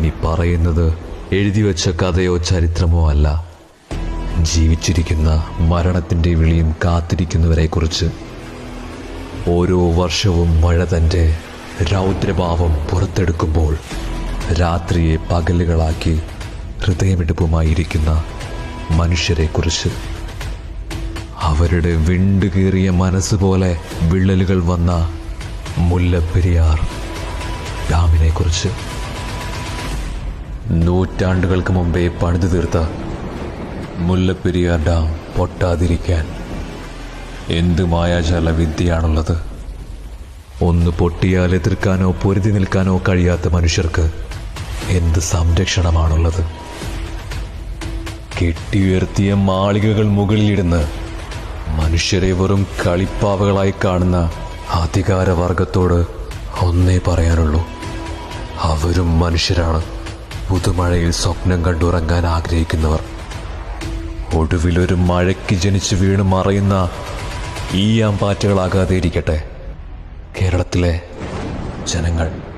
ഇനി പറയുന്നത് എഴുതി വെച്ച കഥയോ ചരിത്രമോ അല്ല. ജീവിച്ചിരിക്കുന്ന മരണത്തിന്റെ വിളിയും കാത്തിരിക്കുന്നവരെക്കുറിച്ച് ഓരോ വർഷവും മഴ തന്റെ രൗദ്രഭാവം പുറത്തെടുക്കുമ്പോൾ രാത്രിയെ പകലുകളാക്കി ഹൃദയമിടിപ്പുമായിരിക്കുന്ന മനുഷ്യരെക്കുറിച്ച്. അവരുടെ വിണ്ടുകീറിയ മനസ്സ് പോലെ വിള്ളലുകൾ വന്ന മുല്ലപ്പെരിയാർ ഡാമിനെക്കുറിച്ച്. നൂറ്റാണ്ടുകൾക്ക് മുമ്പേ പണിതു തീർത്ത മുല്ലപ്പെരിയാർ ഡാം പൊട്ടാതിരിക്കാൻ എന്ത് മായാജാല വിദ്യയാണുള്ളത്? ഒന്ന് പൊട്ടിയാൽ എതിർക്കാനോ പൊരുതി നിൽക്കാനോ കഴിയാത്ത മനുഷ്യർക്ക് എന്ത് സംരക്ഷണമാണുള്ളത്? കെട്ടിയുയർത്തിയ മാളികകൾ മുകളിലിടുന്ന് മനുഷ്യരെ വെറും കളിപ്പാവകളായി കാണുന്ന അധികാരവർഗത്തോട് ഒന്നേ പറയാനുള്ളൂ. അവരും മനുഷ്യരാണ്. പുതുമഴയിൽ സ്വപ്നം കണ്ടുറങ്ങാൻ ആഗ്രഹിക്കുന്നവർ. ഒടുവിലൊരു മഴയ്ക്ക് ജനിച്ച് വീണ് മറയുന്ന ഈ ആമ്പാറ്റകളാകാതെ ഇരിക്കട്ടെ. കേരളത്തിലെ ജനങ്ങൾ.